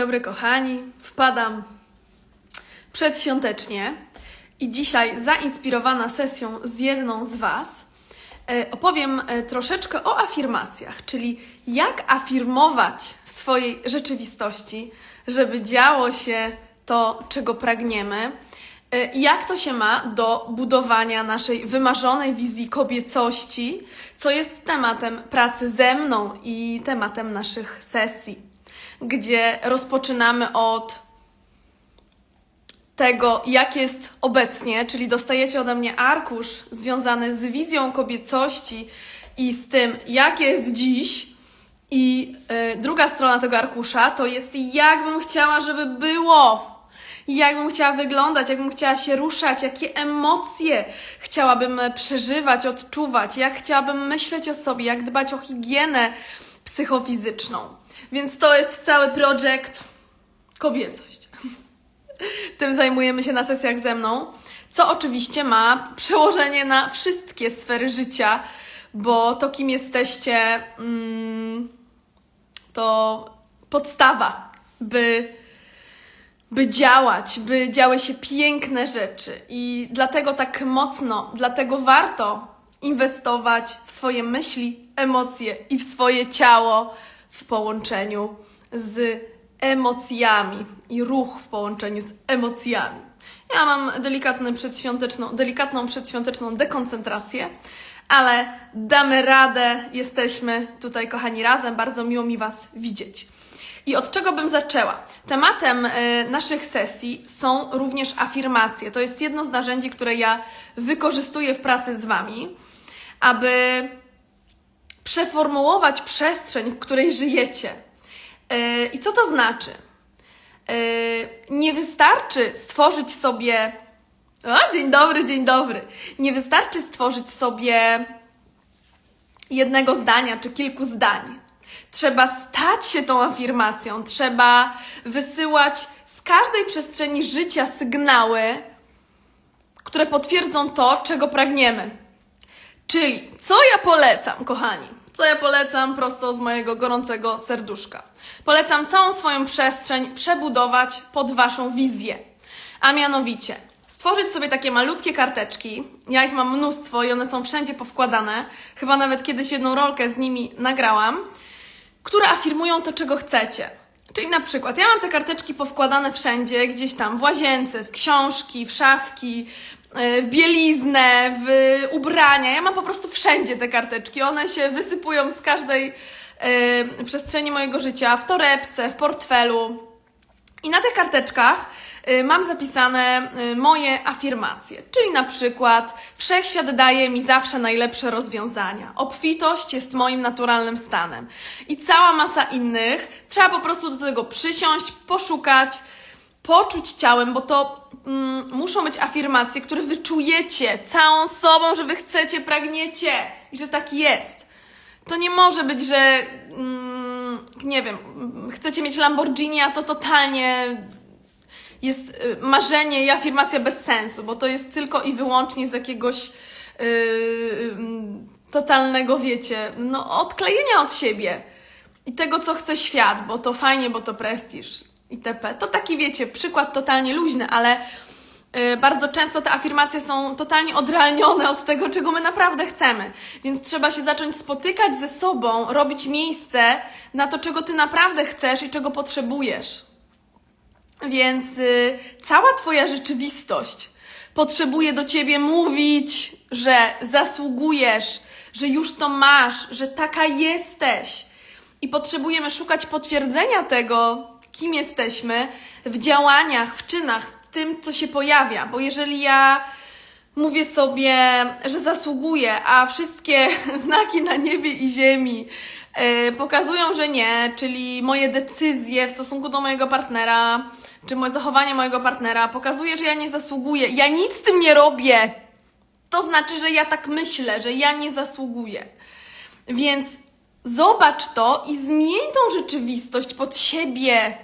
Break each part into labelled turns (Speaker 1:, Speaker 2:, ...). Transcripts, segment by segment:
Speaker 1: Dobry kochani, wpadam przedświątecznie i dzisiaj zainspirowana sesją z jedną z Was e, opowiem e, troszeczkę o afirmacjach, czyli jak afirmować w swojej rzeczywistości, żeby działo się to, czego pragniemy. e, i Jak to się ma do budowania naszej wymarzonej wizji kobiecości, co jest tematem pracy ze mną i tematem naszych sesji gdzie rozpoczynamy od tego, jak jest obecnie, czyli dostajecie ode mnie arkusz związany z wizją kobiecości i z tym, jak jest dziś. I y, druga strona tego arkusza to jest, jak bym chciała, żeby było. Jak bym chciała wyglądać, jak bym chciała się ruszać, jakie emocje chciałabym przeżywać, odczuwać, jak chciałabym myśleć o sobie, jak dbać o higienę psychofizyczną. Więc to jest cały projekt kobiecość. Tym zajmujemy się na sesjach ze mną, co oczywiście ma przełożenie na wszystkie sfery życia, bo to, kim jesteście, mm, to podstawa, by, by działać, by działy się piękne rzeczy. I dlatego tak mocno, dlatego warto inwestować w swoje myśli, emocje i w swoje ciało w połączeniu z emocjami i ruch w połączeniu z emocjami. Ja mam delikatny przedświąteczną, delikatną przedświąteczną dekoncentrację, ale damy radę, jesteśmy tutaj kochani razem, bardzo miło mi Was widzieć. I od czego bym zaczęła? Tematem y, naszych sesji są również afirmacje. To jest jedno z narzędzi, które ja wykorzystuję w pracy z Wami, aby przeformułować przestrzeń, w której żyjecie. Yy, I co to znaczy? Yy, nie wystarczy stworzyć sobie. O, dzień dobry, dzień dobry. Nie wystarczy stworzyć sobie jednego zdania czy kilku zdań. Trzeba stać się tą afirmacją, trzeba wysyłać z każdej przestrzeni życia sygnały, które potwierdzą to, czego pragniemy. Czyli, co ja polecam, kochani? Co ja polecam prosto z mojego gorącego serduszka? Polecam całą swoją przestrzeń przebudować pod Waszą wizję. A mianowicie, stworzyć sobie takie malutkie karteczki. Ja ich mam mnóstwo i one są wszędzie powkładane. Chyba nawet kiedyś jedną rolkę z nimi nagrałam, które afirmują to, czego chcecie. Czyli na przykład, ja mam te karteczki powkładane wszędzie, gdzieś tam w łazience, w książki, w szafki, w bieliznę, w ubrania. Ja mam po prostu wszędzie te karteczki. One się wysypują z każdej y, przestrzeni mojego życia, w torebce, w portfelu. I na tych karteczkach y, mam zapisane y, moje afirmacje, czyli na przykład wszechświat daje mi zawsze najlepsze rozwiązania. Obfitość jest moim naturalnym stanem. I cała masa innych. Trzeba po prostu do tego przysiąść, poszukać, poczuć ciałem, bo to mm, muszą być afirmacje, które wyczujecie całą sobą, że wy chcecie, pragniecie i że tak jest. To nie może być, że mm, nie wiem, chcecie mieć Lamborghini, a to totalnie jest y, marzenie i afirmacja bez sensu, bo to jest tylko i wyłącznie z jakiegoś yy, totalnego, wiecie, no odklejenia od siebie i tego, co chce świat, bo to fajnie, bo to prestiż itp. To taki, wiecie, przykład totalnie luźny, ale yy, bardzo często te afirmacje są totalnie odrealnione od tego, czego my naprawdę chcemy. Więc trzeba się zacząć spotykać ze sobą, robić miejsce na to, czego ty naprawdę chcesz i czego potrzebujesz. Więc y, cała Twoja rzeczywistość potrzebuje do Ciebie mówić, że zasługujesz, że już to masz, że taka jesteś. I potrzebujemy szukać potwierdzenia tego, kim jesteśmy, w działaniach, w czynach, w tym, co się pojawia. Bo jeżeli ja mówię sobie, że zasługuję, a wszystkie znaki na niebie i ziemi yy, pokazują, że nie, czyli moje decyzje w stosunku do mojego partnera, czy moje zachowanie mojego partnera pokazuje, że ja nie zasługuję, ja nic z tym nie robię. To znaczy, że ja tak myślę, że ja nie zasługuję. Więc zobacz to i zmień tą rzeczywistość pod siebie.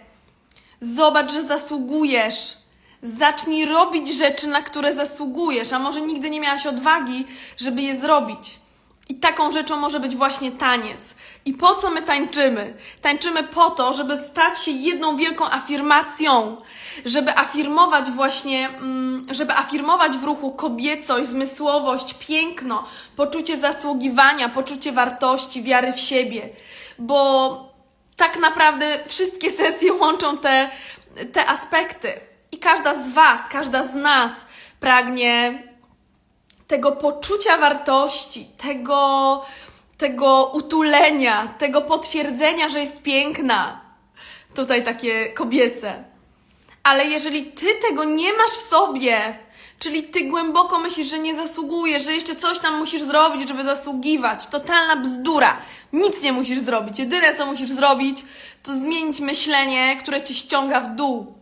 Speaker 1: Zobacz, że zasługujesz. Zacznij robić rzeczy, na które zasługujesz, a może nigdy nie miałaś odwagi, żeby je zrobić. I taką rzeczą może być właśnie taniec. I po co my tańczymy? Tańczymy po to, żeby stać się jedną wielką afirmacją, żeby afirmować właśnie, mm, żeby afirmować w ruchu kobiecość, zmysłowość, piękno, poczucie zasługiwania, poczucie wartości, wiary w siebie. Bo tak naprawdę wszystkie sesje łączą te, te aspekty. I każda z Was, każda z nas pragnie tego poczucia wartości, tego, tego utulenia, tego potwierdzenia, że jest piękna. Tutaj takie kobiece. Ale jeżeli ty tego nie masz w sobie, czyli ty głęboko myślisz, że nie zasługujesz, że jeszcze coś tam musisz zrobić, żeby zasługiwać, totalna bzdura. Nic nie musisz zrobić. Jedyne, co musisz zrobić, to zmienić myślenie, które cię ściąga w dół.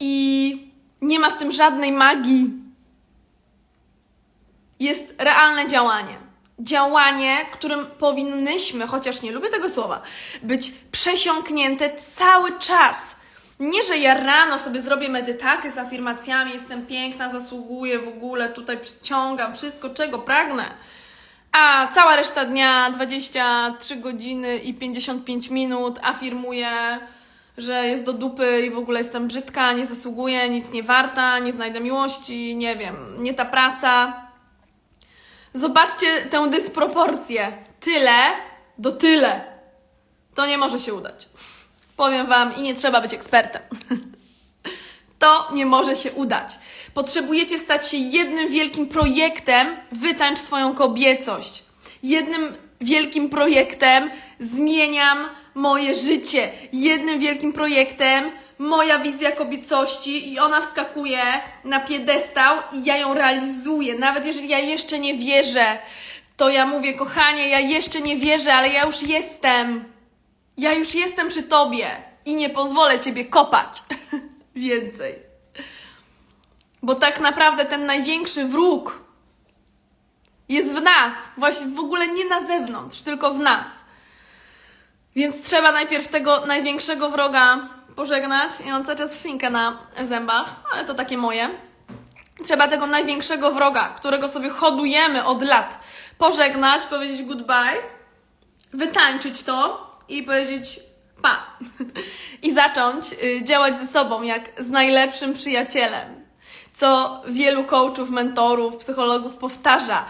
Speaker 1: I nie ma w tym żadnej magii. Jest realne działanie. Działanie, którym powinnyśmy, chociaż nie lubię tego słowa, być przesiąknięte cały czas. Nie, że ja rano sobie zrobię medytację z afirmacjami, jestem piękna, zasługuję w ogóle, tutaj przyciągam wszystko, czego pragnę. A cała reszta dnia, 23 godziny i 55 minut, afirmuję, że jest do dupy i w ogóle jestem brzydka, nie zasługuję, nic nie warta, nie znajdę miłości, nie wiem, nie ta praca. Zobaczcie tę dysproporcję. Tyle do tyle. To nie może się udać. Powiem Wam i nie trzeba być ekspertem. To nie może się udać. Potrzebujecie stać się jednym wielkim projektem Wytańcz swoją kobiecość. Jednym wielkim projektem Zmieniam moje życie. Jednym wielkim projektem Moja wizja kobiecości i ona wskakuje na piedestał i ja ją realizuję. Nawet jeżeli ja jeszcze nie wierzę, to ja mówię, kochanie, ja jeszcze nie wierzę, ale ja już jestem. Ja już jestem przy tobie i nie pozwolę ciebie kopać więcej. Bo tak naprawdę ten największy wróg jest w nas, właśnie w ogóle nie na zewnątrz, tylko w nas. Więc trzeba najpierw tego największego wroga pożegnać. Ja mam cały czas szynkę na zębach, ale to takie moje. Trzeba tego największego wroga, którego sobie hodujemy od lat, pożegnać, powiedzieć goodbye, wytańczyć to i powiedzieć pa. I zacząć y, działać ze sobą jak z najlepszym przyjacielem. Co wielu coachów, mentorów, psychologów powtarza.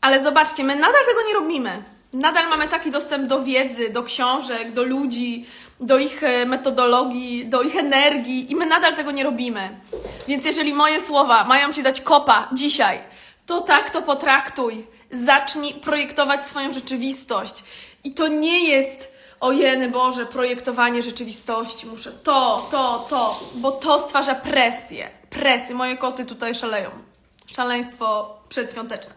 Speaker 1: Ale zobaczcie, my nadal tego nie robimy. Nadal mamy taki dostęp do wiedzy, do książek, do ludzi, do ich e, metodologii, do ich energii i my nadal tego nie robimy. Więc jeżeli moje słowa mają Ci dać kopa dzisiaj, to tak to potraktuj. Zacznij projektować swoją rzeczywistość. I to nie jest, o Boże, projektowanie rzeczywistości. Muszę to, to, to, bo to stwarza presję. Presję. Moje koty tutaj szaleją. Szaleństwo przedświąteczne.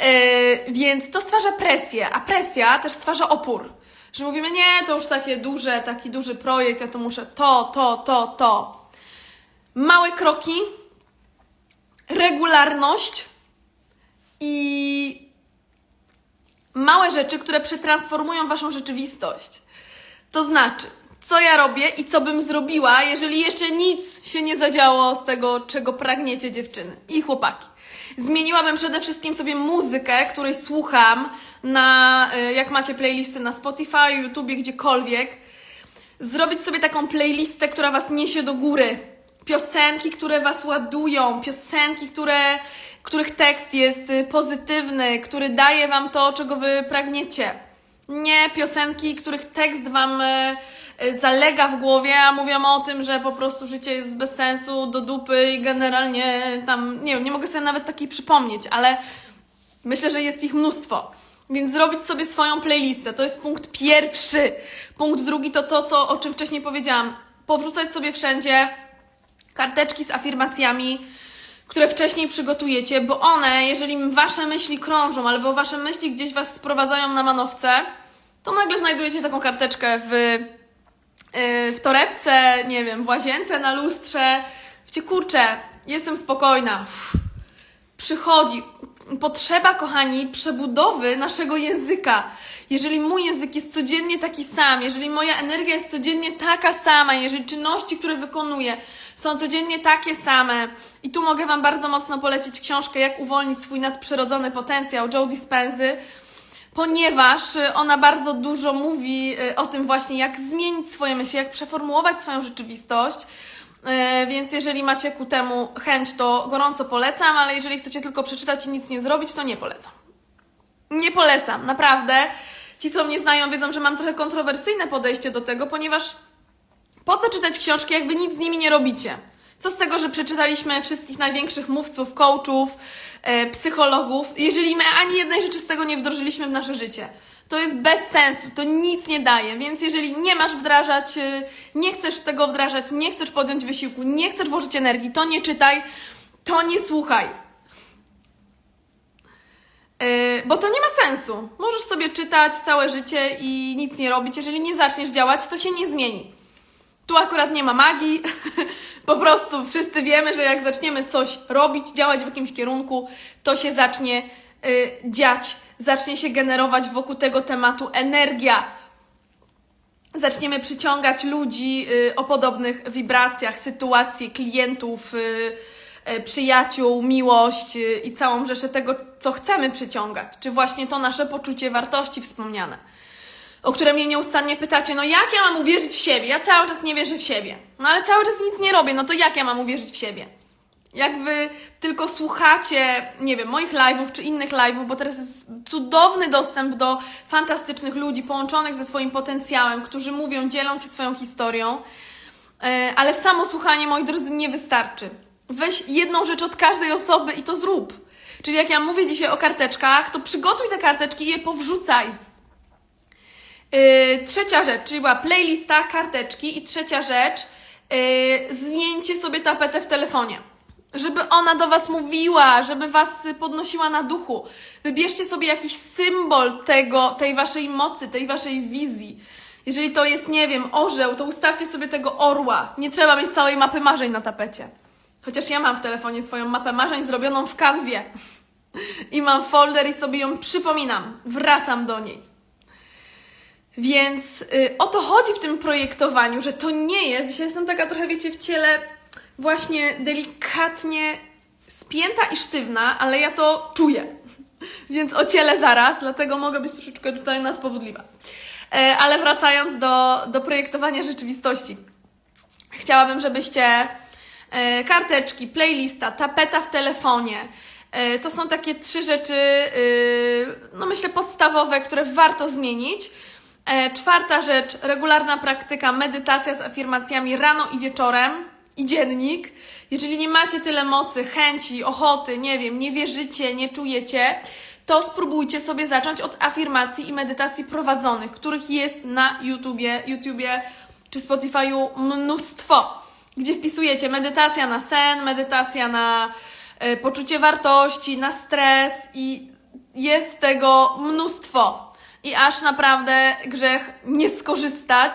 Speaker 1: Yy, więc to stwarza presję, a presja też stwarza opór. Że mówimy, nie, to już takie duże, taki duży projekt, ja to muszę to, to, to, to. Małe kroki, regularność i małe rzeczy, które przetransformują waszą rzeczywistość. To znaczy, co ja robię i co bym zrobiła, jeżeli jeszcze nic się nie zadziało z tego, czego pragniecie dziewczyny i chłopaki. Zmieniłabym przede wszystkim sobie muzykę, której słucham na, y, jak macie playlisty na Spotify, YouTube, gdziekolwiek. Zrobić sobie taką playlistę, która was niesie do góry. Piosenki, które was ładują, piosenki, które, których tekst jest y, pozytywny, który daje wam to, czego wy pragniecie. Nie piosenki, których tekst wam y, zalega w głowie, a mówią o tym, że po prostu życie jest bez sensu, do dupy i generalnie tam, nie wiem, nie mogę sobie nawet takiej przypomnieć, ale myślę, że jest ich mnóstwo. Więc zrobić sobie swoją playlistę, to jest punkt pierwszy. Punkt drugi to to, co, o czym wcześniej powiedziałam. Powrzucać sobie wszędzie karteczki z afirmacjami, które wcześniej przygotujecie, bo one, jeżeli wasze myśli krążą, albo wasze myśli gdzieś was sprowadzają na manowce, to nagle znajdujecie taką karteczkę w Y, w torebce, nie wiem, w łazience, na lustrze. Wiecie, kurczę, jestem spokojna. Uff. Przychodzi, potrzeba, kochani, przebudowy naszego języka. Jeżeli mój język jest codziennie taki sam, jeżeli moja energia jest codziennie taka sama, jeżeli czynności, które wykonuję, są codziennie takie same. I tu mogę Wam bardzo mocno polecić książkę Jak uwolnić swój nadprzyrodzony potencjał Joe Dispenzy, ponieważ y, ona bardzo dużo mówi y, o tym właśnie, jak zmienić swoje myśli, jak przeformułować swoją rzeczywistość. Y, Więc jeżeli macie ku temu chęć, to gorąco polecam, ale jeżeli chcecie tylko przeczytać i nic nie zrobić, to nie polecam. Nie polecam, naprawdę. Ci, co mnie znają, wiedzą, że mam trochę kontrowersyjne podejście do tego, ponieważ po co czytać książki, jak wy nic z nimi nie robicie? Co z tego, że przeczytaliśmy wszystkich największych mówców, coachów, e, psychologów, jeżeli my ani jednej rzeczy z tego nie wdrożyliśmy w nasze życie? To jest bez sensu, to nic nie daje, więc jeżeli nie masz wdrażać, e, nie chcesz tego wdrażać, nie chcesz podjąć wysiłku, nie chcesz włożyć energii, to nie czytaj, to nie słuchaj. Yy, bo to nie ma sensu. Możesz sobie czytać całe życie i nic nie robić. Jeżeli nie zaczniesz działać, to się nie zmieni. Tu akurat nie ma magii. po prostu wszyscy wiemy, że jak zaczniemy coś robić, działać w jakimś kierunku, to się zacznie yy, dziać, zacznie się generować wokół tego tematu energia. Zaczniemy przyciągać ludzi yy, o podobnych wibracjach, sytuacje, klientów. Yy, e, przyjaciół, miłość y, i całą rzeszę tego, co chcemy przyciągać, czy właśnie to nasze poczucie wartości wspomniane, o które mnie nieustannie pytacie, no jak ja mam uwierzyć w siebie? Ja cały czas nie wierzę w siebie. No ale cały czas nic nie robię, no to jak ja mam uwierzyć w siebie? Jak wy tylko słuchacie, nie wiem, moich live'ów czy innych live'ów, bo teraz jest cudowny dostęp do fantastycznych ludzi połączonych ze swoim potencjałem, którzy mówią, dzielą się swoją historią, E, ale samo słuchanie, moi drodzy, nie wystarczy. Weź jedną rzecz od każdej osoby i to zrób. Czyli jak ja mówię dzisiaj o karteczkach, to przygotuj te karteczki i je powrzucaj. Yy, trzecia rzecz, czyli była playlista, karteczki i trzecia rzecz, yy, zmieńcie sobie tapetę w telefonie. Żeby ona do Was mówiła, żeby Was podnosiła na duchu. Wybierzcie sobie jakiś symbol tego, tej Waszej mocy, tej Waszej wizji. Jeżeli to jest, nie wiem, orzeł, to ustawcie sobie tego orła. Nie trzeba mieć całej mapy marzeń na tapecie. Chociaż ja mam w telefonie swoją mapę marzeń zrobioną w kanwie. I mam folder i sobie ją przypominam. Wracam do niej. Więc y, o to chodzi w tym projektowaniu, że to nie jest. Dzisiaj jestem taka trochę, wiecie, w ciele właśnie delikatnie spięta i sztywna, ale ja to czuję. Więc o ciele zaraz, dlatego mogę być troszeczkę tutaj nadpobudliwa. E, ale wracając do, do projektowania rzeczywistości. Chciałabym, żebyście e, karteczki, playlista, tapeta w telefonie. E, to są takie trzy rzeczy, e, no myślę, podstawowe, które warto zmienić. Czwarta rzecz, regularna praktyka, medytacja z afirmacjami rano i wieczorem i dziennik. Jeżeli nie macie tyle mocy, chęci, ochoty, nie wiem, nie wierzycie, nie czujecie, to spróbujcie sobie zacząć od afirmacji i medytacji prowadzonych, których jest na YouTubie, YouTubie czy Spotify'u mnóstwo, gdzie wpisujecie medytacja na sen, medytacja na e, poczucie wartości, na stres i jest tego mnóstwo. I aż naprawdę grzech nie skorzystać.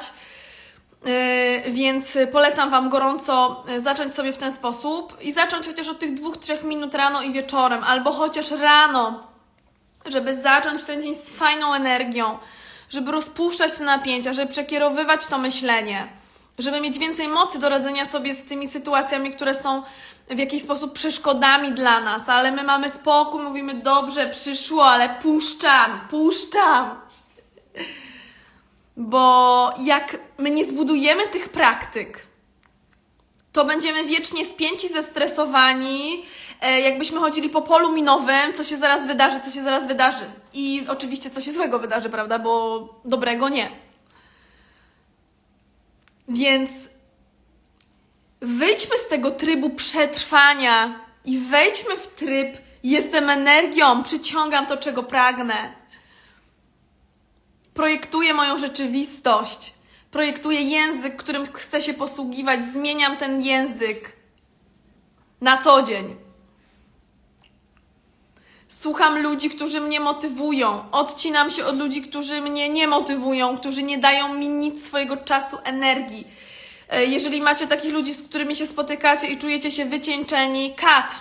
Speaker 1: Yy, więc polecam Wam gorąco yy, zacząć sobie w ten sposób i zacząć chociaż od tych dwóch, trzech minut rano i wieczorem, albo chociaż rano, żeby zacząć ten dzień z fajną energią, żeby rozpuszczać te napięcia, żeby przekierowywać to myślenie, żeby mieć więcej mocy do radzenia sobie z tymi sytuacjami, które są w jakiś sposób przeszkodami dla nas, ale my mamy spokój, mówimy dobrze, przyszło, ale puszczam, puszczam. Bo jak my nie zbudujemy tych praktyk, to będziemy wiecznie spięci, zestresowani, e, jakbyśmy chodzili po polu minowym, co się zaraz wydarzy, co się zaraz wydarzy. I oczywiście co się złego wydarzy, prawda? Bo dobrego nie. Więc wyjdźmy z tego trybu przetrwania i wejdźmy w tryb jestem energią, przyciągam to, czego pragnę projektuję moją rzeczywistość, projektuję język, którym chcę się posługiwać, zmieniam ten język na co dzień. Słucham ludzi, którzy mnie motywują. Odcinam się od ludzi, którzy mnie nie motywują, którzy nie dają mi nic swojego czasu, energii. E, Jeżeli macie takich ludzi, z którymi się spotykacie i czujecie się wycieńczeni, kat.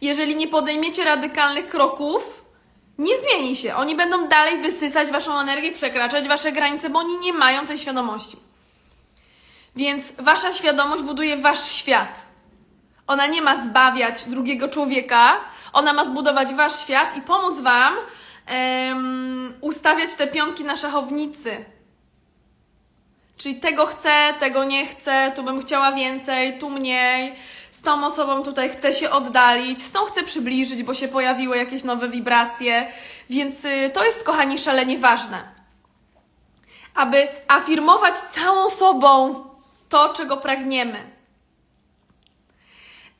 Speaker 1: jeżeli nie podejmiecie radykalnych kroków, nie zmieni się. Oni będą dalej wysysać waszą energię, przekraczać wasze granice, bo oni nie mają tej świadomości. Więc wasza świadomość buduje wasz świat. Ona nie ma zbawiać drugiego człowieka, ona ma zbudować wasz świat i pomóc wam em, ustawiać te pionki na szachownicy. Czyli tego chcę, tego nie chcę, tu bym chciała więcej, tu mniej. Z tą osobą tutaj chcę się oddalić, z tą chcę przybliżyć, bo się pojawiły jakieś nowe wibracje. Więc y, to jest, kochani, szalenie ważne. Aby afirmować całą sobą to, czego pragniemy.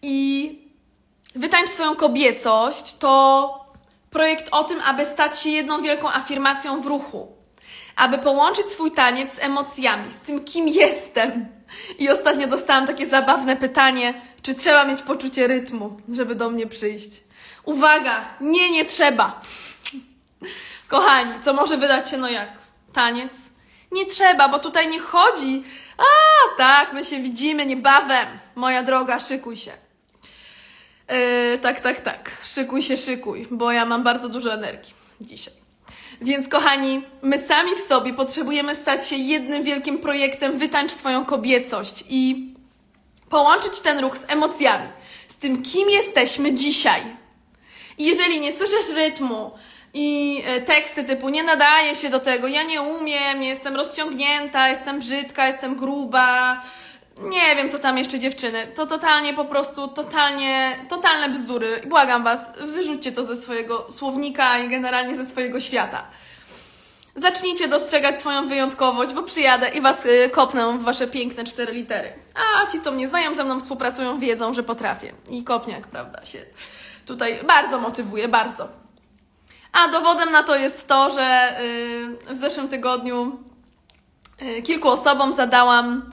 Speaker 1: I Wytańcz swoją kobiecość to projekt o tym, aby stać się jedną wielką afirmacją w ruchu. Aby połączyć swój taniec z emocjami, z tym, kim jestem. I ostatnio dostałam takie zabawne pytanie, czy trzeba mieć poczucie rytmu, żeby do mnie przyjść. Uwaga, nie, nie trzeba. Kochani, co może wydać się no jak? Taniec? Nie trzeba, bo tutaj nie chodzi. A, tak, my się widzimy niebawem. Moja droga, szykuj się. Yy, tak, tak, tak. Szykuj się, szykuj, bo ja mam bardzo dużo energii dzisiaj. Więc kochani, my sami w sobie potrzebujemy stać się jednym wielkim projektem Wytańcz swoją kobiecość i połączyć ten ruch z emocjami, z tym, kim jesteśmy dzisiaj. I jeżeli nie słyszysz rytmu i e, teksty typu nie nadaje się do tego, ja nie umiem, nie jestem rozciągnięta, jestem brzydka, jestem gruba, nie wiem co tam jeszcze dziewczyny, to totalnie po prostu, totalnie, totalne bzdury. Błagam was, wyrzućcie to ze swojego słownika i generalnie ze swojego świata. Zacznijcie dostrzegać swoją wyjątkowość, bo przyjadę i was y, kopnę w wasze piękne cztery litery. A ci, co mnie znają, ze mną współpracują, wiedzą, że potrafię. I kopniak, prawda, się tutaj bardzo motywuje, bardzo. A dowodem na to jest to, że y, w zeszłym tygodniu y, kilku osobom zadałam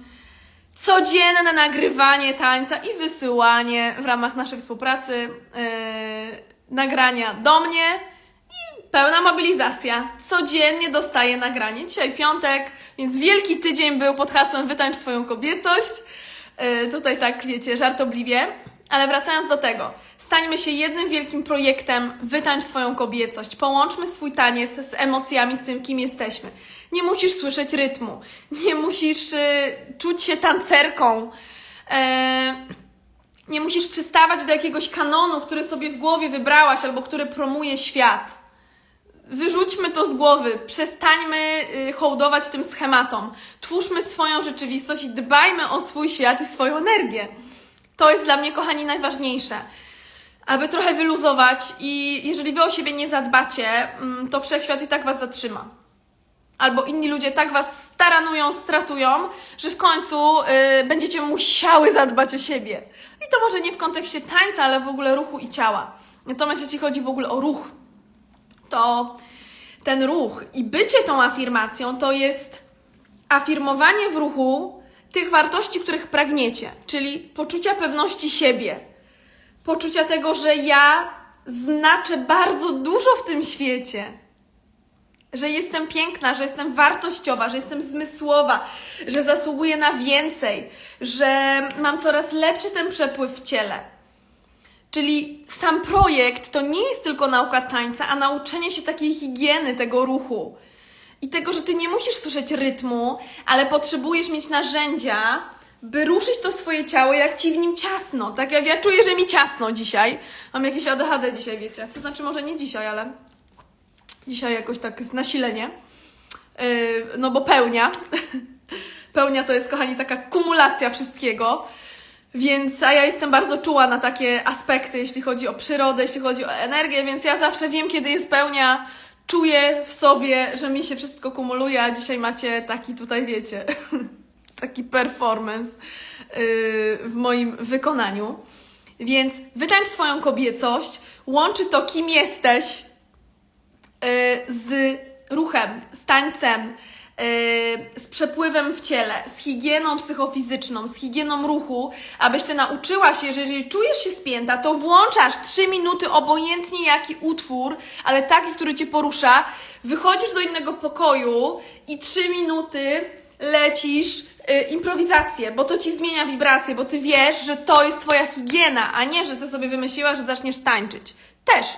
Speaker 1: codzienne nagrywanie tańca i wysyłanie w ramach naszej współpracy yy, nagrania do mnie i pełna mobilizacja. Codziennie dostaję nagranie. Dzisiaj piątek, więc wielki tydzień był pod hasłem Wytańcz swoją kobiecość. Yy, tutaj tak, wiecie, żartobliwie. Ale wracając do tego, stańmy się jednym wielkim projektem, wytańcz swoją kobiecość, połączmy swój taniec z emocjami, z tym, kim jesteśmy. Nie musisz słyszeć rytmu, nie musisz y, czuć się tancerką, e, nie musisz przystawać do jakiegoś kanonu, który sobie w głowie wybrałaś albo który promuje świat. Wyrzućmy to z głowy, przestańmy y, hołdować tym schematom. Twórzmy swoją rzeczywistość i dbajmy o swój świat i swoją energię. To jest dla mnie, kochani, najważniejsze. Aby trochę wyluzować i jeżeli wy o siebie nie zadbacie, mm, to wszechświat i tak was zatrzyma. Albo inni ludzie tak was staranują, stratują, że w końcu y, będziecie musiały zadbać o siebie. I to może nie w kontekście tańca, ale w ogóle ruchu i ciała. Natomiast jeśli chodzi w ogóle o ruch, to ten ruch i bycie tą afirmacją to jest afirmowanie w ruchu tych wartości, których pragniecie, czyli poczucia pewności siebie, poczucia tego, że ja znaczę bardzo dużo w tym świecie, że jestem piękna, że jestem wartościowa, że jestem zmysłowa, że zasługuję na więcej, że mam coraz lepszy ten przepływ w ciele. Czyli sam projekt to nie jest tylko nauka tańca, a nauczenie się takiej higieny tego ruchu. I tego, że ty nie musisz słyszeć rytmu, ale potrzebujesz mieć narzędzia, by ruszyć to swoje ciało, jak ci w nim ciasno. Tak jak ja czuję, że mi ciasno dzisiaj. Mam jakieś ADHD dzisiaj, wiecie. To znaczy, może nie dzisiaj, ale dzisiaj jakoś tak z nasilenie. Yy, no bo pełnia. pełnia to jest, kochani, taka kumulacja wszystkiego. Więc, a ja jestem bardzo czuła na takie aspekty, jeśli chodzi o przyrodę, jeśli chodzi o energię, więc ja zawsze wiem, kiedy jest pełnia, czuję w sobie, że mi się wszystko kumuluje, a dzisiaj macie taki tutaj, wiecie, taki performance yy, w moim wykonaniu. Więc wytańcz swoją kobiecość, łączy to, kim jesteś, yy, z ruchem, z tańcem, z przepływem w ciele, z higieną psychofizyczną, z higieną ruchu, abyś ty nauczyła się, że jeżeli czujesz się spięta, to włączasz 3 minuty obojętnie jaki utwór, ale taki, który cię porusza, wychodzisz do innego pokoju i 3 minuty lecisz y, improwizację, bo to ci zmienia wibrację, bo ty wiesz, że to jest twoja higiena, a nie, że ty sobie wymyśliłaś, że zaczniesz tańczyć. Też.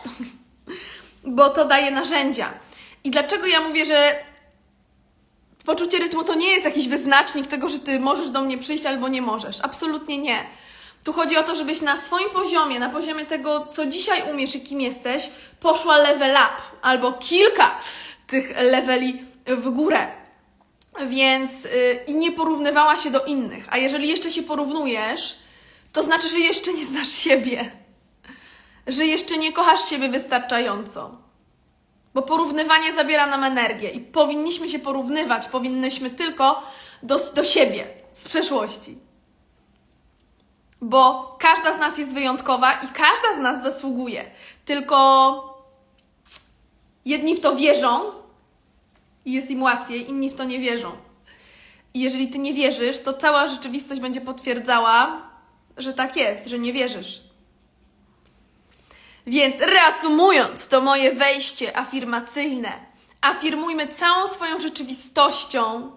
Speaker 1: bo to daje narzędzia. I dlaczego ja mówię, że poczucie rytmu to nie jest jakiś wyznacznik tego, że ty możesz do mnie przyjść albo nie możesz. Absolutnie nie. Tu chodzi o to, żebyś na swoim poziomie, na poziomie tego, co dzisiaj umiesz i kim jesteś, poszła level up albo kilka tych leveli w górę. Więc yy, i nie porównywała się do innych. A jeżeli jeszcze się porównujesz, to znaczy, że jeszcze nie znasz siebie. Że jeszcze nie kochasz siebie wystarczająco. Bo porównywanie zabiera nam energię i powinniśmy się porównywać, powinnyśmy tylko do, do siebie z przeszłości. Bo każda z nas jest wyjątkowa i każda z nas zasługuje. Tylko jedni w to wierzą i jest im łatwiej, inni w to nie wierzą. I jeżeli ty nie wierzysz, to cała rzeczywistość będzie potwierdzała, że tak jest, że nie wierzysz. Więc reasumując to moje wejście afirmacyjne, afirmujmy całą swoją rzeczywistością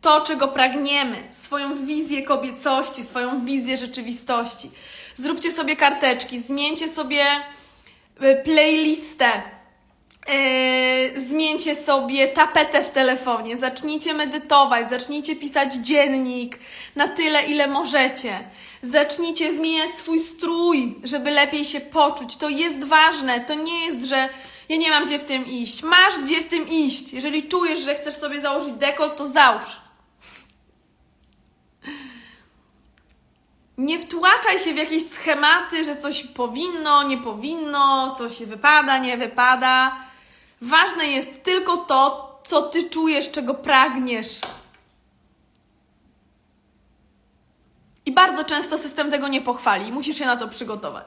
Speaker 1: to, czego pragniemy, swoją wizję kobiecości, swoją wizję rzeczywistości. Zróbcie sobie karteczki, zmieńcie sobie y, playlistę, yy, zmieńcie sobie tapetę w telefonie, zacznijcie medytować, zacznijcie pisać dziennik na tyle, ile możecie. Zacznijcie zmieniać swój strój, żeby lepiej się poczuć. To jest ważne. To nie jest, że ja nie mam gdzie w tym iść. Masz gdzie w tym iść. Jeżeli czujesz, że chcesz sobie założyć dekolt, to załóż. Nie wtłaczaj się w jakieś schematy, że coś powinno, nie powinno, coś wypada, nie wypada. Ważne jest tylko to, co ty czujesz, czego pragniesz. I bardzo często system tego nie pochwali, musisz się na to przygotować.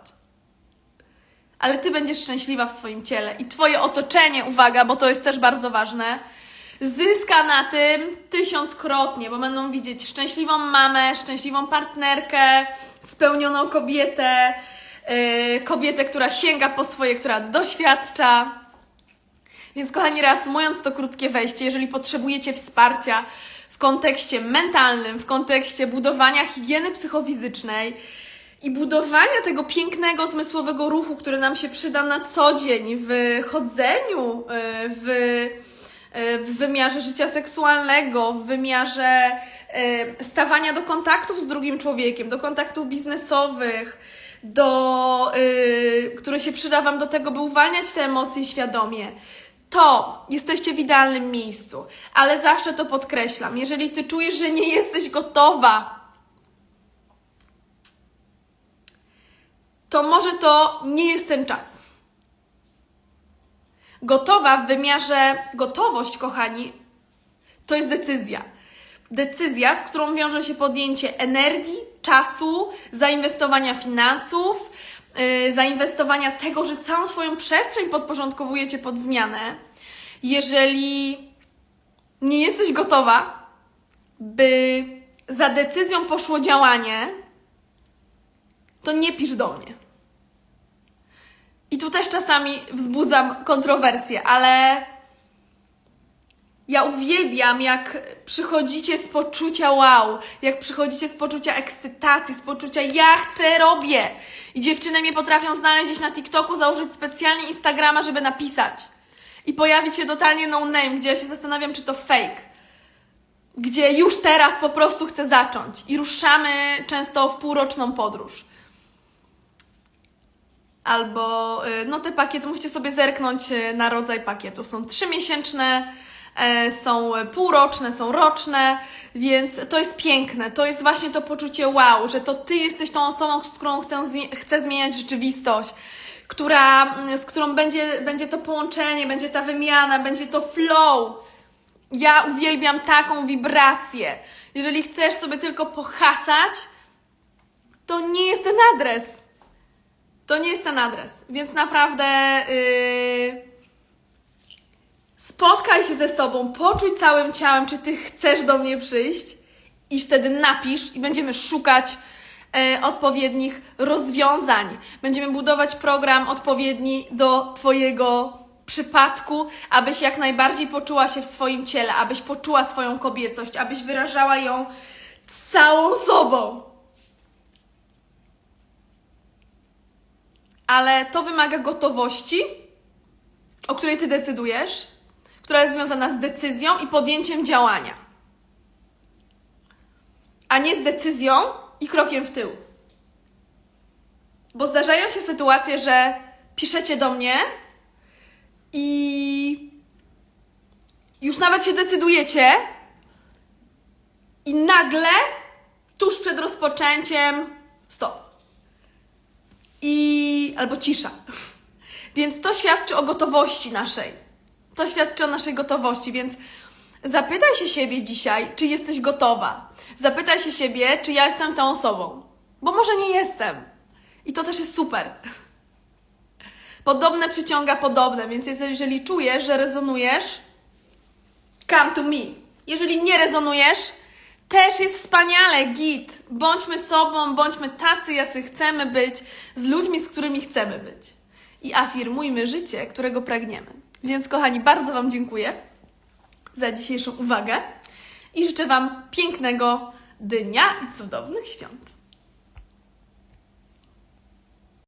Speaker 1: Ale ty będziesz szczęśliwa w swoim ciele i twoje otoczenie, uwaga, bo to jest też bardzo ważne, zyska na tym tysiąckrotnie, bo będą widzieć szczęśliwą mamę, szczęśliwą partnerkę, spełnioną kobietę, yy, kobietę, która sięga po swoje, która doświadcza. Więc, kochani, reasumując to krótkie wejście, jeżeli potrzebujecie wsparcia w kontekście mentalnym, w kontekście budowania higieny psychofizycznej i budowania tego pięknego, zmysłowego ruchu, który nam się przyda na co dzień w chodzeniu, yy, w w wymiarze życia seksualnego, w wymiarze e, stawania do kontaktów z drugim człowiekiem, do kontaktów biznesowych, do, które się przyda Wam do tego, by uwalniać te emocje świadomie. To jesteście w idealnym miejscu, ale zawsze to podkreślam. Jeżeli ty czujesz, że nie jesteś gotowa, to może to nie jest ten czas. Gotowa w wymiarze gotowość, kochani, to jest decyzja. Decyzja, z którą wiąże się podjęcie energii, czasu, zainwestowania finansów, zainwestowania tego, że całą swoją przestrzeń podporządkowujecie pod zmianę. Jeżeli nie jesteś gotowa, by za decyzją poszło działanie, to nie pisz do mnie. I tu też czasami wzbudzam kontrowersje, ale ja uwielbiam, jak przychodzicie z poczucia wow, jak przychodzicie z poczucia ekscytacji, z poczucia ja chcę, robię. I dziewczyny mnie potrafią znaleźć na TikToku, założyć specjalnie Instagrama, żeby napisać. I pojawić się totalnie no name, gdzie ja się zastanawiam, czy to fake. Gdzie już teraz po prostu chcę zacząć. I ruszamy często w półroczną podróż albo y, no te pakiety, musicie sobie zerknąć y, na rodzaj pakietów. Są trzymiesięczne, są półroczne, są roczne, więc to jest piękne. To jest właśnie to poczucie wow, że to Ty jesteś tą osobą, z którą chcę, chcę zmieniać rzeczywistość, która, z którą będzie, będzie to połączenie, będzie ta wymiana, będzie to flow. Ja uwielbiam taką wibrację. Jeżeli chcesz sobie tylko pohasać, to nie jest ten adres to nie jest ten adres, więc naprawdę yy, spotkaj się ze sobą, poczuj całym ciałem, czy ty chcesz do mnie przyjść i wtedy napisz i będziemy szukać yy, odpowiednich rozwiązań. Będziemy budować program odpowiedni do Twojego przypadku, abyś jak najbardziej poczuła się w swoim ciele, abyś poczuła swoją kobiecość, abyś wyrażała ją całą sobą. Ale to wymaga gotowości, o której ty decydujesz, która jest związana z decyzją i podjęciem działania, a nie z decyzją i krokiem w tył. Bo zdarzają się sytuacje, że piszecie do mnie i już nawet się decydujecie, i nagle, tuż przed rozpoczęciem, stop. I albo cisza. Więc to świadczy o gotowości naszej. To świadczy o naszej gotowości, więc zapytaj się siebie dzisiaj, czy jesteś gotowa. Zapytaj się siebie, czy ja jestem tą osobą. Bo może nie jestem. I to też jest super. Podobne przyciąga podobne, więc jeżeli czujesz, że rezonujesz, come to me. Jeżeli nie rezonujesz, też jest wspaniale, git. Bądźmy sobą, bądźmy tacy, jacy chcemy być, z ludźmi, z którymi chcemy być. I afirmujmy życie, którego pragniemy. Więc, kochani, bardzo Wam dziękuję za dzisiejszą uwagę i życzę Wam pięknego dnia i cudownych świąt.